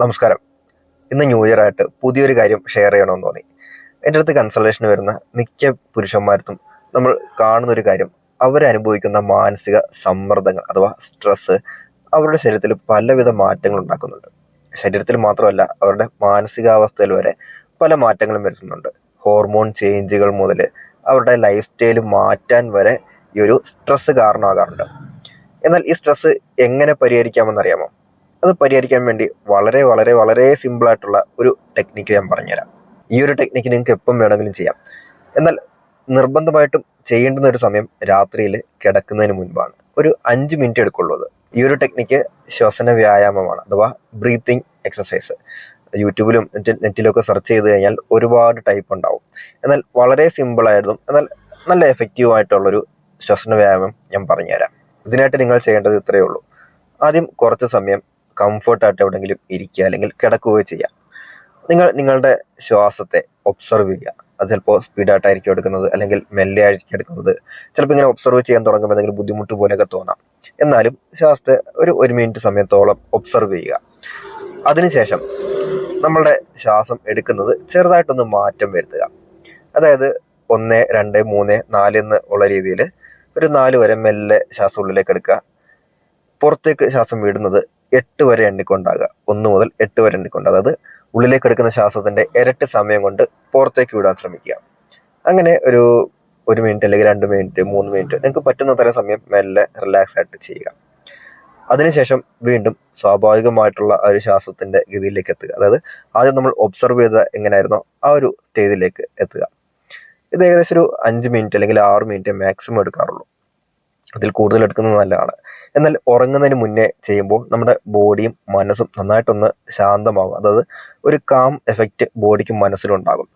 നമസ്കാരം. ഇന്ന് new year ആയിട്ട് പുതിയൊരു കാര്യം ഷെയർ ചെയ്യണമെന്ന് തോന്നി. എന്റെ അടുത്ത് കൺസൾട്ടേഷൻ വരുന്ന മിക്ക പുരുഷന്മാർക്കും നമ്മൾ കാണുന്ന ഒരു കാര്യം അവരനുഭവിക്കുന്ന മാനസിക സമ്മർദ്ദങ്ങൾ അഥവാ സ്ട്രെസ് അവരുടെ ശരീരത്തിൽ പലവിധ മാറ്റങ്ങൾ ഉണ്ടാക്കുന്നുണ്ട്. ശരീരത്തിൽ മാത്രമല്ല അവരുടെ മാനസികാവസ്ഥയിൽ വരെ പല മാറ്റങ്ങളും വരുത്തുന്നുണ്ട്. ഹോർമോൺ ചേഞ്ചുകൾ മുതൽ അവരുടെ ലൈഫ് സ്റ്റൈൽ മാറ്റാൻ വരെ ഈ ഒരു സ്ട്രെസ് കാരണമാകാറുണ്ട്. എന്നാൽ ഈ സ്ട്രെസ് എങ്ങനെ പരിഹരിക്കാമെന്നറിയാമോ? അത് പരിഹരിക്കാൻ വേണ്ടി വളരെ വളരെ വളരെ സിമ്പിൾ ആയിട്ടുള്ള ഒരു ടെക്നിക്ക് ഞാൻ പറഞ്ഞുതരാം. ഈ ഒരു ടെക്നിക്ക് നിങ്ങൾക്ക് എപ്പം വേണമെങ്കിലും ചെയ്യാം. എന്നാൽ നിർബന്ധമായിട്ടും ചെയ്യേണ്ടുന്ന ഒരു സമയം രാത്രിയിൽ കിടക്കുന്നതിന് മുൻപാണ്. ഒരു അഞ്ച് മിനിറ്റ് എടുക്കുള്ളൂ ഈ ഒരു ടെക്നിക്ക് ശ്വസന വ്യായാമമാണ് അഥവാ ബ്രീത്തിങ് എക്സസൈസ് യൂട്യൂബിലും നെറ്റ് നെറ്റിലൊക്കെ സെർച്ച് ചെയ്ത് കഴിഞ്ഞാൽ ഒരുപാട് ടൈപ്പ് ഉണ്ടാവും. എന്നാൽ വളരെ സിമ്പിളായിരുന്നു എന്നാൽ നല്ല എഫക്റ്റീവ് ആയിട്ടുള്ളൊരു ശ്വസന വ്യായാമം ഞാൻ പറഞ്ഞുതരാം. ഇതിനായിട്ട് നിങ്ങൾ ചെയ്യേണ്ടത് ഇത്രയേ ഉള്ളൂ. ആദ്യം കുറച്ച് സമയം കംഫർട്ടായിട്ട് എവിടെയെങ്കിലും ഇരിക്കുക അല്ലെങ്കിൽ കിടക്കുകയോ ചെയ്യാം. നിങ്ങൾ നിങ്ങളുടെ ശ്വാസത്തെ ഒബ്സർവ് ചെയ്യുക. അത് ചിലപ്പോൾ സ്പീഡായിട്ടായിരിക്കും എടുക്കുന്നത് അല്ലെങ്കിൽ മെല്ലെ ആയിരിക്കും എടുക്കുന്നത്. ചിലപ്പോൾ ഇങ്ങനെ ഒബ്സർവ് ചെയ്യാൻ തുടങ്ങുമ്പോൾ എന്തെങ്കിലും ബുദ്ധിമുട്ട് പോലെയൊക്കെ തോന്നാം. എന്നാലും ശ്വാസത്തെ ഒരു ഒരു മിനിറ്റ് സമയത്തോളം ഒബ്സർവ് ചെയ്യുക. അതിനുശേഷം നമ്മളുടെ ശ്വാസം എടുക്കുന്നത് ചെറുതായിട്ടൊന്ന് മാറ്റം വരുത്തുക. അതായത് ഒന്ന് രണ്ട് മൂന്ന് നാല് എന്ന് ഉള്ള രീതിയിൽ ഒരു നാല് വരെ മെല്ലെ ശ്വാസം ഉള്ളിലേക്ക് എടുക്കുക. പുറത്തേക്ക് ശ്വാസം വിടുന്നത് എട്ട് വരെ എണ്ണിക്കൊണ്ടാകുക. ഒന്ന് മുതൽ എട്ട് വരെ എണ്ണിക്കൊണ്ട് അതായത് ഉള്ളിലേക്ക് എടുക്കുന്ന ശ്വാസത്തിന്റെ ഇരട്ടി സമയം കൊണ്ട് പുറത്തേക്ക് വിടാൻ ശ്രമിക്കുക. അങ്ങനെ ഒരു ഒരു മിനിറ്റ് അല്ലെങ്കിൽ രണ്ട് മിനിറ്റ് മൂന്ന് മിനിറ്റ് നിങ്ങൾക്ക് പറ്റുന്ന തരം സമയം മെല്ലെ റിലാക്സ് ആയിട്ട് ചെയ്യുക. അതിനുശേഷം വീണ്ടും സ്വാഭാവികമായിട്ടുള്ള ഒരു ശ്വാസത്തിന്റെ ഗതിയിലേക്ക് എത്തുക. അതായത് ആദ്യം നമ്മൾ ഒബ്സർവ് ചെയ്ത എങ്ങനെയായിരുന്നോ ആ ഒരു സ്റ്റേജിലേക്ക് എത്തുക. ഇത് ഏകദേശം ഒരു അഞ്ച് മിനിറ്റ് അല്ലെങ്കിൽ ആറ് മിനിറ്റ് മാക്സിമം എടുക്കാറുള്ളൂ. അതിൽ കൂടുതൽ എടുക്കുന്നത് നല്ലതാണ്. എന്നാൽ ഉറങ്ങുന്നതിന് മുന്നേ ചെയ്യുമ്പോൾ നമ്മുടെ ബോഡിയും മനസ്സും നന്നായിട്ടൊന്ന് ശാന്തമാകും. അതായത് ഒരു കാം എഫക്റ്റ് ബോഡിക്കും മനസ്സിലും ഉണ്ടാകും.